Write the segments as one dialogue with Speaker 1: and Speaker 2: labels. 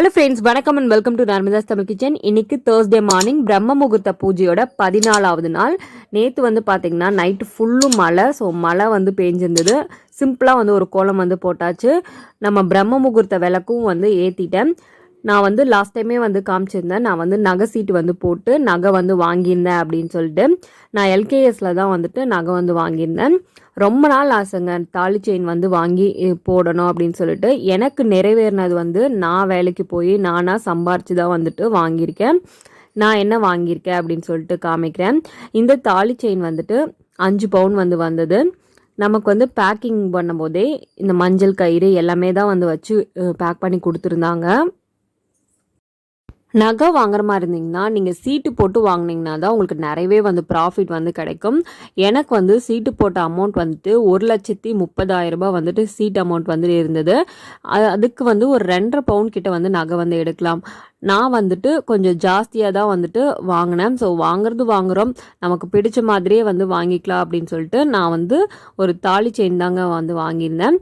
Speaker 1: Hello friends வணக்கம் and welcome to Narmada's Tamil kitchen இன்னைக்கு Thursday morning பிரம்ம முகூர்த்த பூஜையோட பதினாலாவது நாள். நேற்று வந்து பார்த்தீங்கன்னா நைட்டு ஃபுல்லும் மழை. ஸோ மழை வந்து பேஞ்சிருந்தது. சிம்பிளாக வந்து ஒரு கோலம் வந்து போட்டாச்சு. நம்ம பிரம்ம முகூர்த்த விளக்கும் வந்து ஏற்றிட்டேன் நான் வந்து லாஸ்ட் டைமே வந்து காமிச்சிருந்தேன். நான் வந்து நகை சீட்டு வந்து போட்டு நகை வந்து வாங்கியிருந்தேன் அப்படின்னு சொல்லிட்டு நான் எல்கேஎஸில் தான் வந்துட்டு நகை வந்து வாங்கியிருந்தேன். ரொம்ப நாள் ஆசைங்க தாலி செயின் வந்து வாங்கி போடணும் அப்படின்னு சொல்லிட்டு. எனக்கு நிறைவேறினது வந்து நான் வேலைக்கு போய் நானாக சம்பாரிச்சு தான் வந்துட்டு வாங்கியிருக்கேன். நான் என்ன வாங்கியிருக்கேன் அப்படின்னு சொல்லிட்டு காமிக்கிறேன். இந்த தாலி செயின் வந்துட்டு அஞ்சு பவுன் வந்து வந்தது. நமக்கு வந்து பேக்கிங் பண்ணும்போதே இந்த மஞ்சள் கயிறு எல்லாமே தான் வந்து வச்சு பேக் பண்ணி கொடுத்துருந்தாங்க. நகை வாங்குற மாதிரி இருந்தீங்கன்னா நீங்கள் சீட்டு போட்டு வாங்குனீங்கன்னா தான் உங்களுக்கு நிறையவே வந்து ப்ராஃபிட் வந்து கிடைக்கும். எனக்கு வந்து சீட்டு போட்ட அமௌண்ட் வந்துட்டு ஒரு லட்சத்தி முப்பதாயிரம் ரூபாய் வந்துட்டு சீட் அமௌண்ட் வந்து இருந்தது. அதுக்கு வந்து ஒரு ரெண்டரை பவுன் கிட்ட வந்து நகை வந்து எடுக்கலாம். நான் வந்துட்டு கொஞ்சம் ஜாஸ்தியாக தான் வந்துட்டு வாங்கினேன். ஸோ வாங்குறது வாங்குகிறோம் நமக்கு பிடிச்ச மாதிரியே வந்து வாங்கிக்கலாம் அப்படின்னு சொல்லிட்டு நான் வந்து ஒரு தாலி செயின் தாங்க வந்து வாங்கியிருந்தேன்.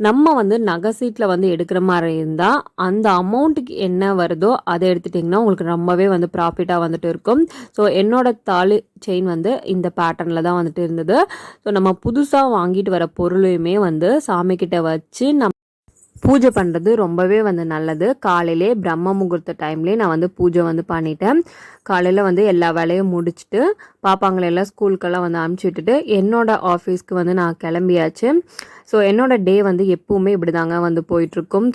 Speaker 1: நம்ம வந்து நகை சீட்டில் வந்து எடுக்கிற மாதிரி இருந்தால் அந்த அமௌண்ட்டுக்கு என்ன வருதோ அதை எடுத்துட்டிங்கன்னா உங்களுக்கு ரொம்பவே வந்து ப்ராஃபிட்டாக வந்துட்டு இருக்கும். ஸோ என்னோட தாலி செயின் வந்து இந்த பேட்டர்னில் தான் வந்துட்டு இருந்தது. ஸோ நம்ம புதுசாக வாங்கிட்டு வர பொருளையுமே வந்து சாமிக்கிட்ட வச்சு நம்ம பூஜை பண்ணுறது ரொம்பவே வந்து நல்லது. காலையிலே பிரம்ம முகூர்த்த டைம்லேயே நான் வந்து பூஜை வந்து பண்ணிட்டேன். காலையில் வந்து எல்லா வேலையும் முடிச்சுட்டு பாப்பாங்களெல்லாம் ஸ்கூலுக்கெல்லாம் வந்து அனுப்பிச்சி விட்டுட்டு என்னோட ஆஃபீஸ்க்கு வந்து நான் கிளம்பியாச்சு. ஸோ என்னோட டே வந்து எப்பவுமே இப்படி தாங்க வந்து போயிட்டுருக்கும்.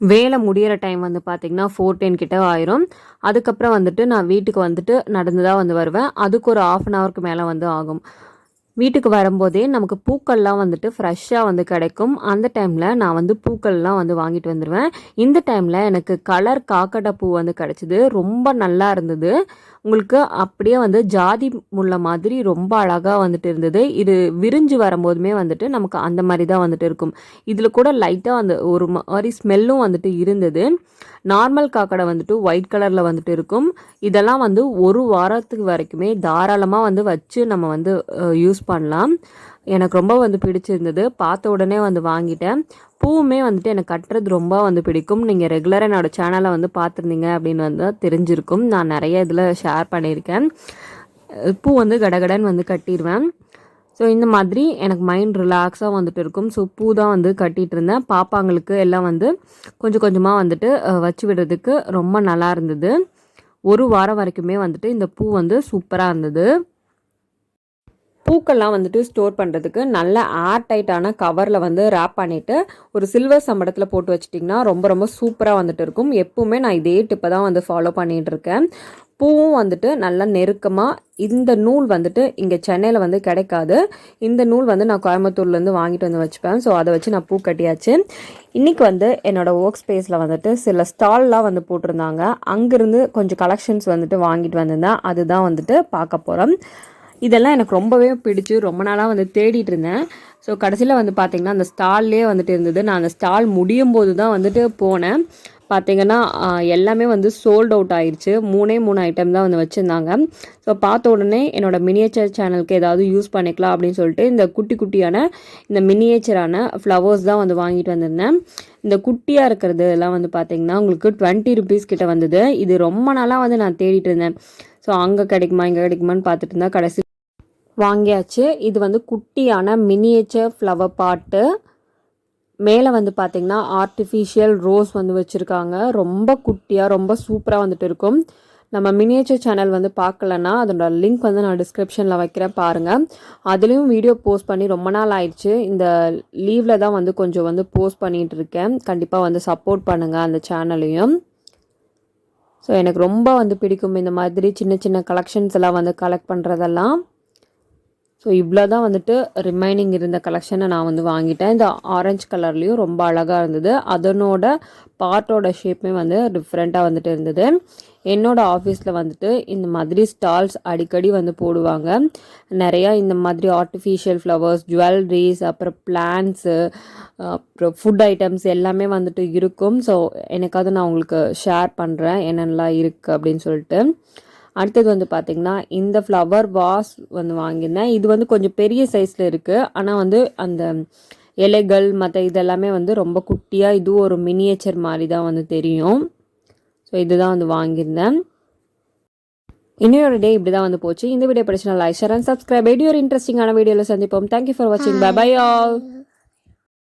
Speaker 1: வேலை முடியிற டைம் வந்து பார்த்திங்கன்னா ஃபோர் டென் கிட்ட ஆயிரும். அதுக்கப்புறம் வந்துட்டு நான் வீட்டுக்கு வந்துட்டு நடந்து தான் வந்து வருவேன். அதுக்கு ஒரு ஆஃப் அன் ஹவருக்கு மேலே வந்து ஆகும். வீட்டுக்கு வரும்போதே நமக்கு பூக்கள்லாம் வந்துட்டு ஃப்ரெஷ்ஷாக வந்து கிடைக்கும். அந்த டைமில் நான் வந்து பூக்கள்லாம் வந்து வாங்கிட்டு வந்துடுவேன் இந்த டைமில் எனக்கு கலர் காக்கடை பூ வந்து கிடச்சிது. ரொம்ப நல்லா இருந்தது. உங்களுக்கு அப்படியே வந்து ஜாதி முல்லை மாதிரி ரொம்ப அழகாக வந்துட்டு இருந்தது. இது விரிஞ்சு வரும்போதுமே வந்துட்டு நமக்கு அந்த மாதிரி தான் வந்துட்டு இருக்கும். இதில் கூட லைட்டாக அந்த ஒரு மாதிரி ஸ்மெல்லும் வந்துட்டு இருந்தது. நார்மல் காக்கடை வந்துட்டு ஒயிட் கலரில் வந்துட்டு இருக்கும். இதெல்லாம் வந்து ஒரு வாரத்துக்கு வரைக்குமே தாராளமாக வந்து வச்சு நம்ம வந்து யூஸ் பண்ணலாம். எனக்கு ரொம்ப வந்து பிடிச்சிருந்தது. பார்த்த உடனே வந்து வாங்கிட்டேன். பூவுமே வந்துட்டு எனக்கு கட்டுறது ரொம்ப வந்து பிடிக்கும். நீங்கள் ரெகுலராக என்னோட சேனலை வந்து பார்த்துருந்தீங்க அப்படின்னு வந்து தெரிஞ்சிருக்கும். நான் நிறைய இதில் ஷேர் பண்ணியிருக்கேன். பூ வந்து கடகடன் வந்து கட்டிடுவேன். ஸோ இந்த மாதிரி எனக்கு மைண்ட் ரிலாக்ஸாக வந்துட்டு இருக்கும். ஸோ பூ தான் வந்து கட்டிகிட்டு இருந்தேன். பாப்பாங்களுக்கு எல்லாம் வந்து கொஞ்சம் கொஞ்சமாக வந்துட்டு வச்சு விடுறதுக்கு ரொம்ப நல்லா இருந்தது. ஒரு வாரம் வரைக்குமே வந்துட்டு இந்த பூ வந்து சூப்பராக இருந்தது. பூக்கள்லாம் வந்துட்டு ஸ்டோர் பண்ணுறதுக்கு நல்ல ஏர் டைட்டான கவரில் வந்து ரேப் பண்ணிவிட்டு ஒரு சில்வர் சம்படத்தில் போட்டு வச்சிட்டிங்கன்னா ரொம்ப ரொம்ப சூப்பராக வந்துட்டு இருக்கும். எப்பவுமே நான் இதே டிப்பை தான் வந்து ஃபாலோ பண்ணிகிட்டு இருக்கேன். பூவும் வந்துட்டு நல்லா நெருக்கமாக இந்த நூல் வந்துட்டு இங்கே சென்னையில் வந்து கிடைக்காது. இந்த நூல் வந்து நான் கோயம்புத்தூர்லேருந்து வாங்கிட்டு வந்து வச்சுப்பேன். ஸோ அதை வச்சு நான் பூ கட்டியாச்சு. இன்றைக்கி வந்து என்னோடய ஒர்க் ஸ்பேஸில் வந்துட்டு சில ஸ்டால்லாம் வந்து போட்டிருந்தாங்க. அங்கேருந்து கொஞ்சம் கலெக்ஷன்ஸ் வந்துட்டு வாங்கிட்டு வந்திருந்தேன். அதுதான் வந்துட்டு பார்க்க போகிறோம் இதெல்லாம் எனக்கு ரொம்பவே பிடிச்சி ரொம்ப நாளாக வந்து தேடிட்டு இருந்தேன். ஸோ கடைசியில் வந்து பார்த்தீங்கன்னா அந்த ஸ்டால்லே வந்துட்டு இருந்தது. நான் அந்த ஸ்டால் முடியும் போது தான் வந்துட்டு போனேன். பார்த்தீங்கன்னா எல்லாமே வந்து சோல்ட் அவுட் ஆயிடுச்சு மூணே மூணு ஐட்டம் தான் வந்து வச்சுருந்தாங்க. ஸோ பார்த்த உடனே என்னோட மினியேச்சர் சேனலுக்கு ஏதாவது யூஸ் பண்ணிக்கலாம் அப்படின்னு சொல்லிட்டு இந்த குட்டி குட்டியான இந்த மினியேச்சரான ஃப்ளவர்ஸ் தான் வந்து வாங்கிட்டு வந்திருந்தேன். இந்த குட்டியாக இருக்கிறது எல்லாம் வந்து பார்த்தீங்கன்னா உங்களுக்கு டுவெண்ட்டி ருபீஸ் கிட்ட வந்தது. இது ரொம்ப நாளாக வந்து நான் தேடிட்டு இருந்தேன். ஸோ அங்கே கிடைக்குமா இங்கே கிடைக்குமான்னு பார்த்துட்டு இருந்தா கடைசி வாங்கியாச்சு. இது வந்து குட்டியான மினியேச்சர் ஃப்ளவர் பாட்டு மேலே வந்து பார்த்திங்கன்னா ஆர்டிஃபிஷியல் ரோஸ் வந்து வச்சுருக்காங்க. ரொம்ப குட்டியாக ரொம்ப சூப்பராக வந்துட்டு இருக்கும். நம்ம மினியேச்சர் சேனல் வந்து பார்க்கலன்னா அதோட லிங்க் வந்து நான் டிஸ்கிரிப்ஷனில் வைக்கிறேன் பாருங்கள் அதுலேயும் வீடியோ போஸ்ட் பண்ணி ரொம்ப நாள் ஆயிடுச்சு. இந்த லீவில் தான் வந்து கொஞ்சம் வந்து போஸ்ட் பண்ணிகிட்டு இருக்கேன். கண்டிப்பாக வந்து சப்போர்ட் பண்ணுங்கள் அந்த சேனலையும் ஸோ எனக்கு ரொம்ப வந்து பிடிக்கும் இந்த மாதிரி சின்ன சின்ன கலெக்ஷன்ஸ் எல்லாம் வந்து கலெக்ட் பண்ணுறதெல்லாம் ஸோ இவ்வளோ தான் வந்துட்டு ரிமைனிங் இருந்த கலெக்ஷனை நான் வந்து வாங்கிட்டேன். இந்த ஆரஞ்சு கலர்லேயும் ரொம்ப அழகாக இருந்தது. அதனோட பார்ட்டோட ஷேப்புமே வந்து டிஃப்ரெண்ட்டாக வந்துட்டு இருந்தது. என்னோடய ஆஃபீஸில் வந்துட்டு இந்த மாதிரி ஸ்டால்ஸ் அடிக்கடி வந்து போடுவாங்க. நிறையா இந்த மாதிரி ஆர்டிஃபிஷியல் ஃப்ளவர்ஸ் ஜுவல்லரிஸ் அப்புறம் பிளான்ஸு அப்புறம் ஃபுட் ஐட்டம்ஸ் எல்லாமே வந்துட்டு இருக்கும். ஸோ எனக்காவது நான் உங்களுக்கு ஷேர் பண்ணுறேன் என்னென்னலாம் இருக்குது அப்படின்னு சொல்லிட்டு. அடுத்தது வந்து பார்த்திங்கன்னா இந்த ஃப்ளவர் வாஸ் வந்து வாங்கியிருந்தேன். இது வந்து கொஞ்சம் பெரிய சைஸில் இருக்குது ஆனால் வந்து அந்த இலைகள் மற்ற இதெல்லாமே வந்து ரொம்ப குட்டியாக இதுவும் ஒரு மினியேச்சர் மாதிரி தான் வந்து தெரியும். ஸோ இதுதான் வந்து வாங்கியிருந்தேன். இன்னொரு டே இப்படி தான் வந்து போச்சு. இந்த video பிடிச்சினா like share and subscribe video ஒரு இன்ட்ரெஸ்டிங்கான வீடியோவில் சந்திப்போம். தேங்க்யூ ஃபார் வாட்சிங் பை பை ஆல்